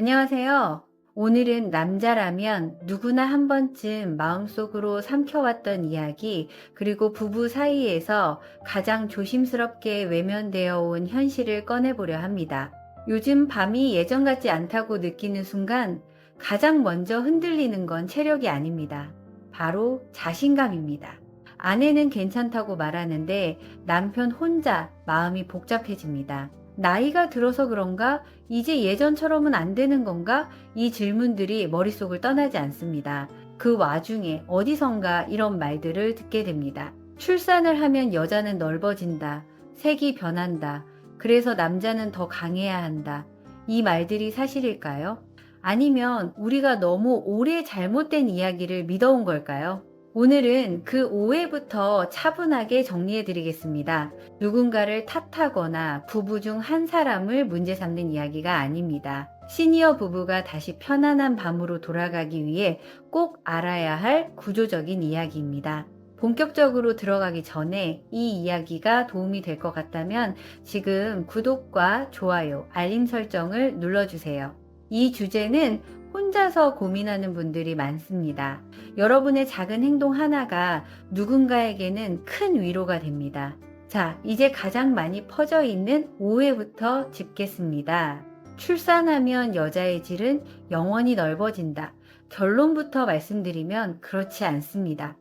안녕하세요. 오늘은 남자라면 누구나 한 번쯤 마음속으로 삼켜왔던 이야기, 그리고 부부 사이에서 가장 조심스럽게 외면되어 온 현실을 꺼내보려 합니다. 요즘 밤이 예전 같지 않다고 느끼는 순간 가장 먼저 흔들리는 건 체력이 아닙니다. 바로 자신감입니다. 아내는 괜찮다고 말하는데 남편 혼자 마음이 복잡해집니다. 나이가 들어서 그런가? 이제 예전처럼은 안 되는 건가? 이 질문들이 머릿속을 떠나지 않습니다. 그 와중에 어디선가 이런 말들을 듣게 됩니다. 출산을 하면 여자는 넓어진다. 색이 변한다. 그래서 남자는 더 강해야 한다. 이 말들이 사실일까요? 아니면 우리가 너무 오래 잘못된 이야기를 믿어온 걸까요? 오늘은 그 오해부터 차분하게 정리해 드리겠습니다. 누군가를 탓하거나 부부 중 한 사람을 문제 삼는 이야기가 아닙니다. 시니어 부부가 다시 편안한 밤으로 돌아가기 위해 꼭 알아야 할 구조적인 이야기입니다. 본격적으로 들어가기 전에 이 이야기가 도움이 될 것 같다면 지금 구독과 좋아요, 알림 설정을 눌러주세요. 이 주제는 혼자서 고민하는 분들이 많습니다. 여러분의 작은 행동 하나가 누군가에게는 큰 위로가 됩니다. 자, 이제 가장 많이 퍼져 있는 오해부터 짚겠습니다. 출산하면 여자의 질은 영원히 넓어진다. 결론부터 말씀드리면 그렇지 않습니다.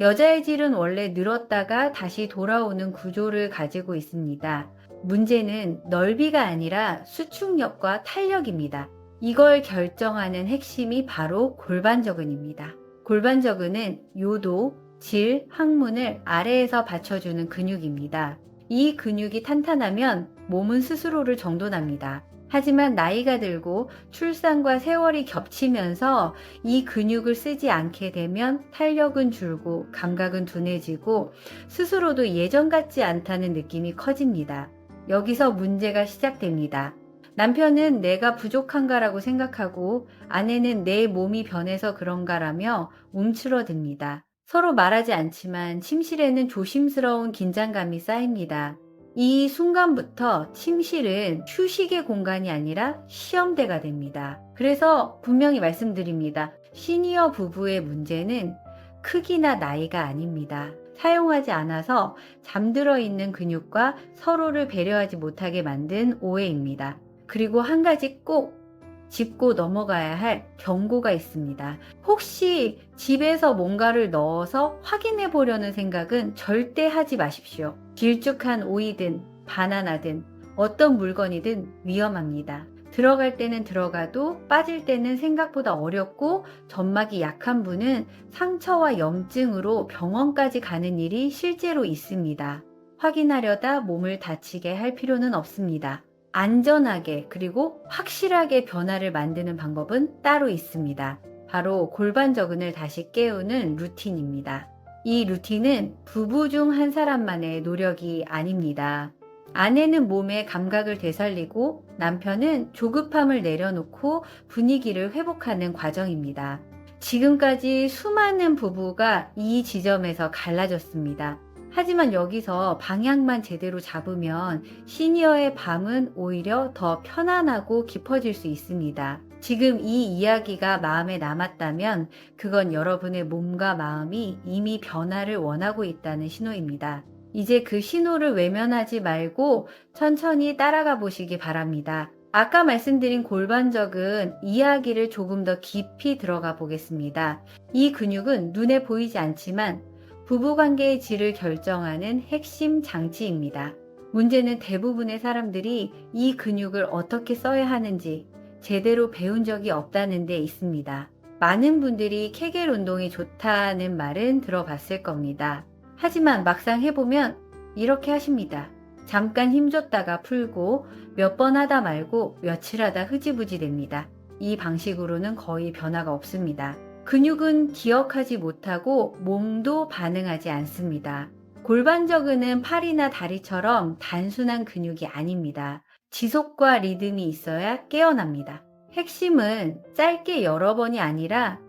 여자의 질은 원래 늘었다가 다시 돌아오는 구조를 가지고 있습니다. 문제는 넓이가 아니라 수축력과 탄력입니다. 이걸 결정하는 핵심이 바로 골반저근입니다. 골반저근은 요도, 질, 항문을 아래에서 받쳐주는 근육입니다. 이 근육이 탄탄하면 몸은 스스로를 정돈합니다. 하지만 나이가 들고 출산과 세월이 겹치면서 이 근육을 쓰지 않게 되면 탄력은 줄고 감각은 둔해지고 스스로도 예전 같지 않다는 느낌이 커집니다. 여기서 문제가 시작됩니다. 남편은 내가 부족한가라고 생각하고 아내는 내 몸이 변해서 그런가라며 움츠러듭니다. 서로 말하지 않지만 침실에는 조심스러운 긴장감이 쌓입니다. 이 순간부터 침실은 휴식의 공간이 아니라 시험대가 됩니다. 그래서 분명히 말씀드립니다. 시니어 부부의 문제는 크기나 나이가 아닙니다. 사용하지 않아서 잠들어 있는 근육과 서로를 배려하지 못하게 만든 오해입니다. 그리고 한 가지 꼭 짚고 넘어가야 할 경고가 있습니다. 혹시 집에서 뭔가를 넣어서 확인해 보려는 생각은 절대 하지 마십시오. 길쭉한 오이든 바나나든 어떤 물건이든 위험합니다. 들어갈 때는 들어가도 빠질 때는 생각보다 어렵고 점막이 약한 분은 상처와 염증으로 병원까지 가는 일이 실제로 있습니다. 확인하려다 몸을 다치게 할 필요는 없습니다. 안전하게 그리고 확실하게 변화를 만드는 방법은 따로 있습니다. 바로 골반 저근을 다시 깨우는 루틴입니다. 이 루틴은 부부 중 한 사람만의 노력이 아닙니다. 아내는 몸의 감각을 되살리고 남편은 조급함을 내려놓고 분위기를 회복하는 과정입니다. 지금까지 수많은 부부가 이 지점에서 갈라졌습니다. 하지만 여기서 방향만 제대로 잡으면 시니어의 밤은 오히려 더 편안하고 깊어질 수 있습니다. 지금 이 이야기가 마음에 남았다면 그건 여러분의 몸과 마음이 이미 변화를 원하고 있다는 신호입니다. 이제 그 신호를 외면하지 말고 천천히 따라가 보시기 바랍니다. 아까 말씀드린 골반적은 이야기를 조금 더 깊이 들어가 보겠습니다. 이 근육은 눈에 보이지 않지만 부부관계의 질을 결정하는 핵심 장치입니다. 문제는 대부분의 사람들이 이 근육을 어떻게 써야 하는지 제대로 배운 적이 없다는 데 있습니다. 많은 분들이 케겔 운동이 좋다는 말은 들어봤을 겁니다. 하지만 막상 해보면 이렇게 하십니다. 잠깐 힘줬다가 풀고 몇 번 하다 말고 며칠 하다 흐지부지 됩니다. 이 방식으로는 거의 변화가 없습니다. 근육은 기억하지 못하고 몸도 반응하지 않습니다. 골반저근은 팔이나 다리처럼 단순한 근육이 아닙니다. 지속과 리듬이 있어야 깨어납니다. 핵심은 짧게 여러 번이 아니라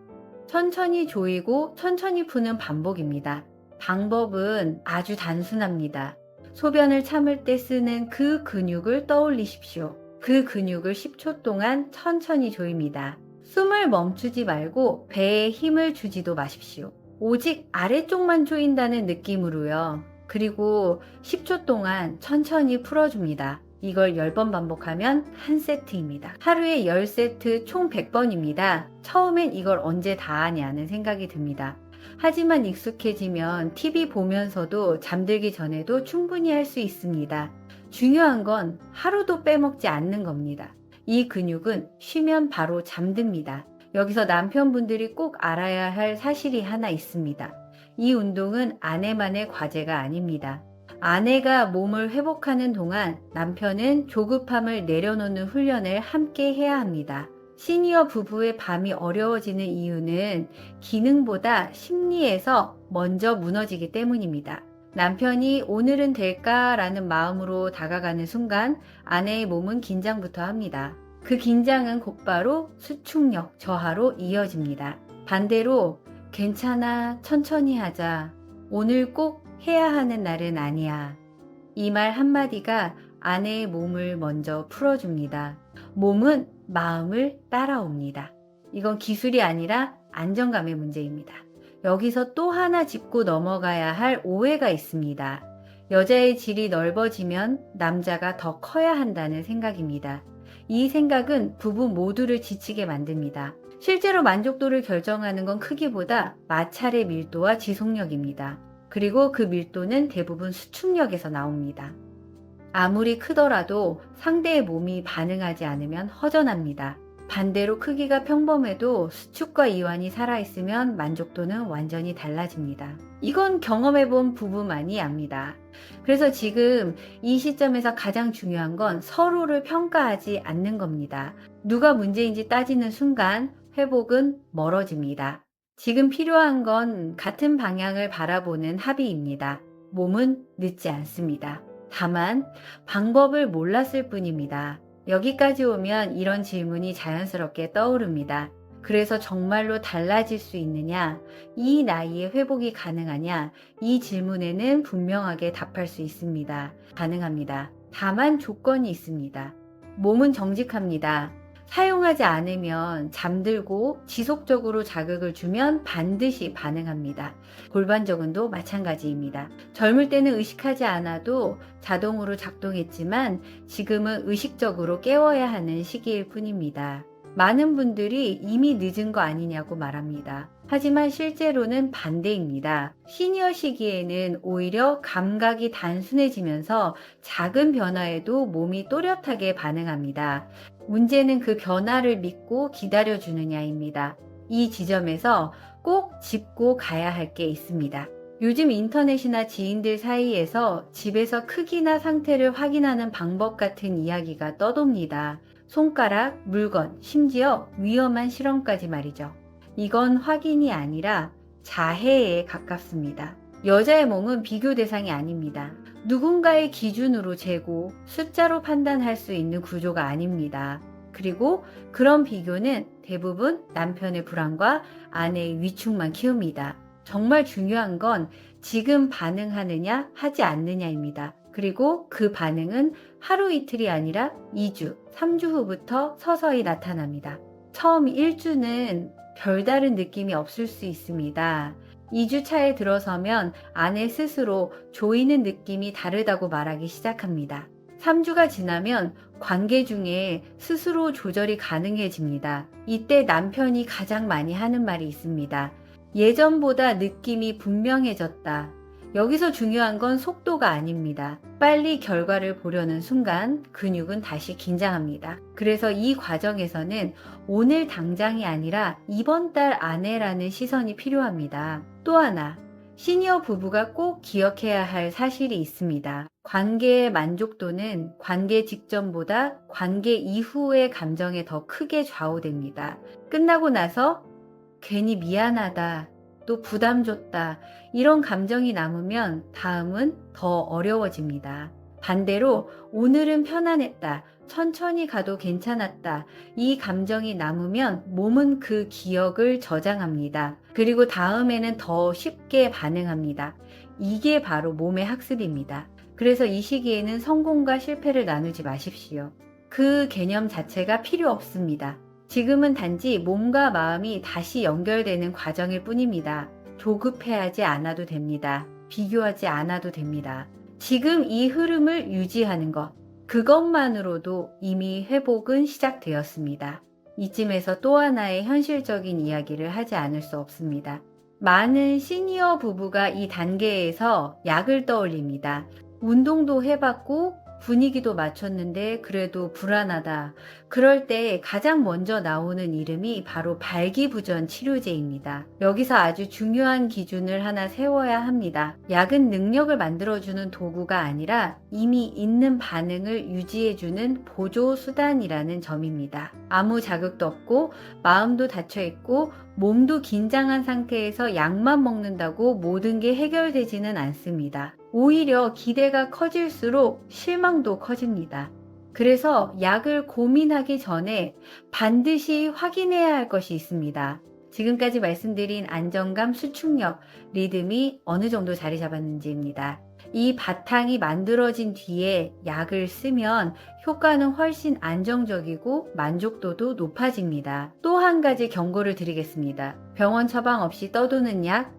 천천히 조이고 천천히 푸는 반복입니다. 방법은 아주 단순합니다. 소변을 참을 때 쓰는 그 근육을 떠올리십시오. 그 근육을 10초 동안 천천히 조입니다. 숨을 멈추지 말고 배에 힘을 주지도 마십시오. 오직 아래쪽만 조인다는 느낌으로요. 그리고 10초 동안 천천히 풀어줍니다. 이걸 10번 반복하면 한 세트입니다. 하루에 10세트 총 100번입니다. 처음엔 이걸 언제 다 하냐는 생각이 듭니다. 하지만 익숙해지면 TV 보면서도 잠들기 전에도 충분히 할 수 있습니다. 중요한 건 하루도 빼먹지 않는 겁니다. 이 근육은 쉬면 바로 잠듭니다. 여기서 남편분들이 꼭 알아야 할 사실이 하나 있습니다. 이 운동은 아내만의 과제가 아닙니다. 아내가 몸을 회복하는 동안 남편은 조급함을 내려놓는 훈련을 함께 해야 합니다. 시니어 부부의 밤이 어려워지는 이유는 기능보다 심리에서 먼저 무너지기 때문입니다. 남편이 오늘은 될까라는 마음으로 다가가는 순간 아내의 몸은 긴장부터 합니다. 그 긴장은 곧바로 수축력 저하로 이어집니다. 반대로 괜찮아, 천천히 하자. 오늘 꼭 해야 하는 날은 아니야. 이 말 한마디가 아내의 몸을 먼저 풀어줍니다. 몸은 마음을 따라옵니다. 이건 기술이 아니라 안정감의 문제입니다. 여기서 또 하나 짚고 넘어가야 할 오해가 있습니다. 여자의 질이 넓어지면 남자가 더 커야 한다는 생각입니다. 이 생각은 부부 모두를 지치게 만듭니다. 실제로 만족도를 결정하는 건 크기보다 마찰의 밀도와 지속력입니다. 그리고 그 밀도는 대부분 수축력에서 나옵니다. 아무리 크더라도 상대의 몸이 반응하지 않으면 허전합니다. 반대로 크기가 평범해도 수축과 이완이 살아있으면 만족도는 완전히 달라집니다. 이건 경험해본 부부만이 압니다. 그래서 지금 이 시점에서 가장 중요한 건 서로를 평가하지 않는 겁니다. 누가 문제인지 따지는 순간 회복은 멀어집니다. 지금 필요한 건 같은 방향을 바라보는 합의입니다. 몸은 늦지 않습니다. 다만 방법을 몰랐을 뿐입니다. 여기까지 오면 이런 질문이 자연스럽게 떠오릅니다. 그래서 정말로 달라질 수 있느냐? 이 나이에 회복이 가능하냐? 이 질문에는 분명하게 답할 수 있습니다. 가능합니다. 다만 조건이 있습니다. 몸은 정직합니다. 사용하지 않으면 잠들고 지속적으로 자극을 주면 반드시 반응합니다. 골반적은도 마찬가지입니다. 젊을 때는 의식하지 않아도 자동으로 작동했지만 지금은 의식적으로 깨워야 하는 시기일 뿐입니다. 많은 분들이 이미 늦은 거 아니냐고 말합니다. 하지만 실제로는 반대입니다. 시니어 시기에는 오히려 감각이 단순해지면서 작은 변화에도 몸이 또렷하게 반응합니다. 문제는 그 변화를 믿고 기다려주느냐입니다. 이 지점에서 꼭 짚고 가야 할 게 있습니다. 요즘 인터넷이나 지인들 사이에서 집에서 크기나 상태를 확인하는 방법 같은 이야기가 떠돕니다. 손가락, 물건, 심지어 위험한 실험까지 말이죠. 이건 확인이 아니라 자해에 가깝습니다. 여자의 몸은 비교 대상이 아닙니다. 누군가의 기준으로 재고 숫자로 판단할 수 있는 구조가 아닙니다. 그리고 그런 비교는 대부분 남편의 불안과 아내의 위축만 키웁니다. 정말 중요한 건 지금 반응하느냐 하지 않느냐입니다. 그리고 그 반응은 하루 이틀이 아니라 2주, 3주 후부터 서서히 나타납니다. 처음 1주는 별다른 느낌이 없을 수 있습니다. 2주 차에 들어서면 아내 스스로 조이는 느낌이 다르다고 말하기 시작합니다. 3주가 지나면 관계 중에 스스로 조절이 가능해집니다. 이때 남편이 가장 많이 하는 말이 있습니다. 예전보다 느낌이 분명해졌다. 여기서 중요한 건 속도가 아닙니다. 빨리 결과를 보려는 순간 근육은 다시 긴장합니다. 그래서 이 과정에서는 오늘 당장이 아니라 이번 달 안에라는 시선이 필요합니다. 또 하나, 시니어 부부가 꼭 기억해야 할 사실이 있습니다. 관계의 만족도는 관계 직전보다 관계 이후의 감정에 더 크게 좌우됩니다. 끝나고 나서 괜히 미안하다, 또 부담 줬다, 이런 감정이 남으면 다음은 더 어려워집니다. 반대로 오늘은 편안했다, 천천히 가도 괜찮았다, 이 감정이 남으면 몸은 그 기억을 저장합니다. 그리고 다음에는 더 쉽게 반응합니다. 이게 바로 몸의 학습입니다. 그래서 이 시기에는 성공과 실패를 나누지 마십시오. 그 개념 자체가 필요 없습니다. 지금은 단지 몸과 마음이 다시 연결되는 과정일 뿐입니다. 조급해하지 않아도 됩니다. 비교하지 않아도 됩니다. 지금 이 흐름을 유지하는 것, 그것만으로도 이미 회복은 시작되었습니다. 이쯤에서 또 하나의 현실적인 이야기를 하지 않을 수 없습니다. 많은 시니어 부부가 이 단계에서 약을 떠올립니다. 운동도 해봤고 분위기도 맞췄는데 그래도 불안하다. 그럴 때 가장 먼저 나오는 이름이 바로 발기부전 치료제입니다. 여기서 아주 중요한 기준을 하나 세워야 합니다. 약은 능력을 만들어주는 도구가 아니라 이미 있는 반응을 유지해주는 보조 수단이라는 점입니다. 아무 자극도 없고 마음도 닫혀있고 몸도 긴장한 상태에서 약만 먹는다고 모든 게 해결되지는 않습니다. 오히려 기대가 커질수록 실망도 커집니다. 그래서 약을 고민하기 전에 반드시 확인해야 할 것이 있습니다. 지금까지 말씀드린 안정감, 수축력, 리듬이 어느 정도 자리 잡았는지입니다. 이 바탕이 만들어진 뒤에 약을 쓰면 효과는 훨씬 안정적이고 만족도도 높아집니다. 또 한 가지 경고를 드리겠습니다. 병원 처방 없이 떠도는 약,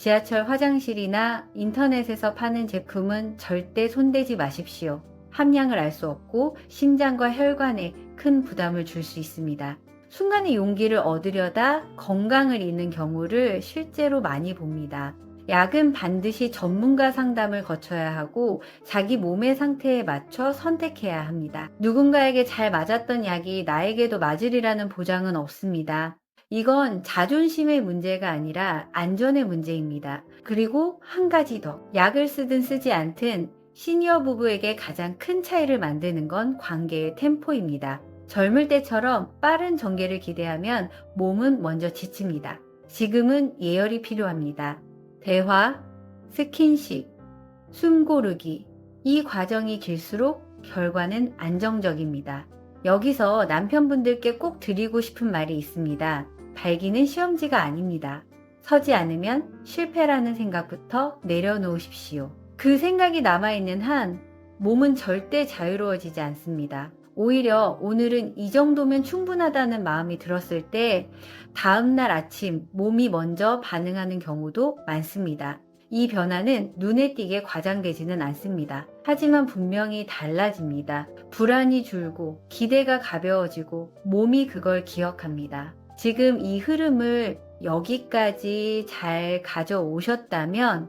지하철 화장실이나 인터넷에서 파는 제품은 절대 손대지 마십시오. 함량을 알 수 없고 심장과 혈관에 큰 부담을 줄 수 있습니다. 순간의 용기를 얻으려다 건강을 잃는 경우를 실제로 많이 봅니다. 약은 반드시 전문가 상담을 거쳐야 하고 자기 몸의 상태에 맞춰 선택해야 합니다. 누군가에게 잘 맞았던 약이 나에게도 맞으리라는 보장은 없습니다. 이건 자존심의 문제가 아니라 안전의 문제입니다. 그리고 한 가지 더. 약을 쓰든 쓰지 않든 시니어 부부에게 가장 큰 차이를 만드는 건 관계의 템포입니다. 젊을 때처럼 빠른 전개를 기대하면 몸은 먼저 지칩니다. 지금은 예열이 필요합니다. 대화, 스킨십, 숨 고르기. 이 과정이 길수록 결과는 안정적입니다. 여기서 남편분들께 꼭 드리고 싶은 말이 있습니다. 발기는 시험지가 아닙니다. 서지 않으면 실패라는 생각부터 내려놓으십시오. 그 생각이 남아있는 한 몸은 절대 자유로워지지 않습니다. 오히려 오늘은 이 정도면 충분하다는 마음이 들었을 때 다음날 아침 몸이 먼저 반응하는 경우도 많습니다. 이 변화는 눈에 띄게 과장되지는 않습니다. 하지만 분명히 달라집니다. 불안이 줄고 기대가 가벼워지고 몸이 그걸 기억합니다. 지금 이 흐름을 여기까지 잘 가져오셨다면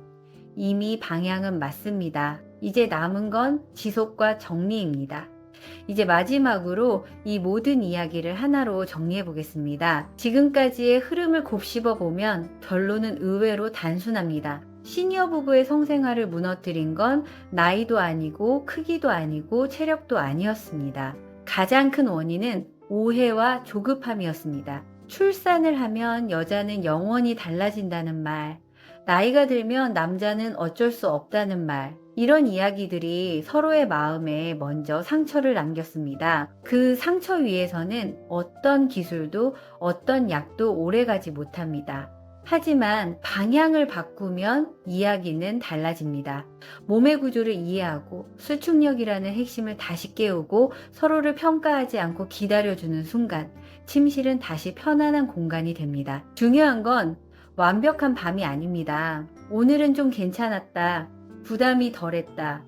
이미 방향은 맞습니다. 이제 남은 건 지속과 정리입니다. 이제 마지막으로 이 모든 이야기를 하나로 정리해 보겠습니다. 지금까지의 흐름을 곱씹어 보면 결론은 의외로 단순합니다. 시니어 부부의 성생활을 무너뜨린 건 나이도 아니고 크기도 아니고 체력도 아니었습니다. 가장 큰 원인은 오해와 조급함이었습니다. 출산을 하면 여자는 영원히 달라진다는 말, 나이가 들면 남자는 어쩔 수 없다는 말, 이런 이야기들이 서로의 마음에 먼저 상처를 남겼습니다. 그 상처 위에서는 어떤 기술도 어떤 약도 오래가지 못합니다. 하지만 방향을 바꾸면 이야기는 달라집니다. 몸의 구조를 이해하고 수축력이라는 핵심을 다시 깨우고 서로를 평가하지 않고 기다려주는 순간 침실은 다시 편안한 공간이 됩니다. 중요한 건 완벽한 밤이 아닙니다. 오늘은 좀 괜찮았다. 부담이 덜했다.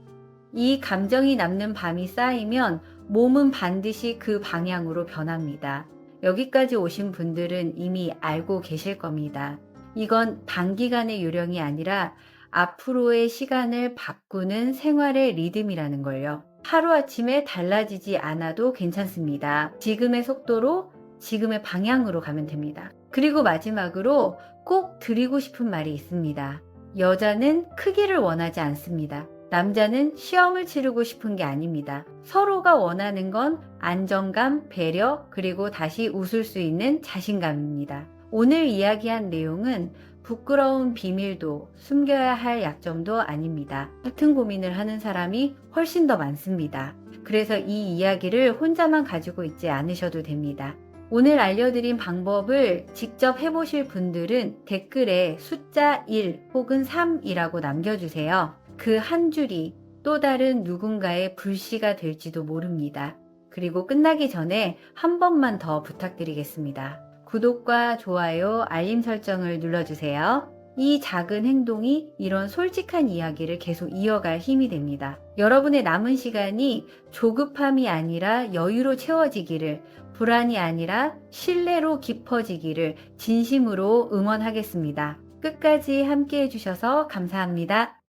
이 감정이 남는 밤이 쌓이면 몸은 반드시 그 방향으로 변합니다. 여기까지 오신 분들은 이미 알고 계실 겁니다. 이건 단기간의 요령이 아니라 앞으로의 시간을 바꾸는 생활의 리듬이라는 걸요. 하루아침에 달라지지 않아도 괜찮습니다. 지금의 속도로 지금의 방향으로 가면 됩니다. 그리고 마지막으로 꼭 드리고 싶은 말이 있습니다. 여자는 크기를 원하지 않습니다. 남자는 시험을 치르고 싶은 게 아닙니다. 서로가 원하는 건 안정감, 배려, 그리고 다시 웃을 수 있는 자신감입니다. 오늘 이야기한 내용은 부끄러운 비밀도 숨겨야 할 약점도 아닙니다. 같은 고민을 하는 사람이 훨씬 더 많습니다. 그래서 이 이야기를 혼자만 가지고 있지 않으셔도 됩니다. 오늘 알려드린 방법을 직접 해보실 분들은 댓글에 숫자 1 혹은 3이라고 남겨주세요. 그 한 줄이 또 다른 누군가의 불씨가 될지도 모릅니다. 그리고 끝나기 전에 한 번만 더 부탁드리겠습니다. 구독과 좋아요, 알림 설정을 눌러주세요. 이 작은 행동이 이런 솔직한 이야기를 계속 이어갈 힘이 됩니다. 여러분의 남은 시간이 조급함이 아니라 여유로 채워지기를, 불안이 아니라 신뢰로 깊어지기를 진심으로 응원하겠습니다. 끝까지 함께 해주셔서 감사합니다.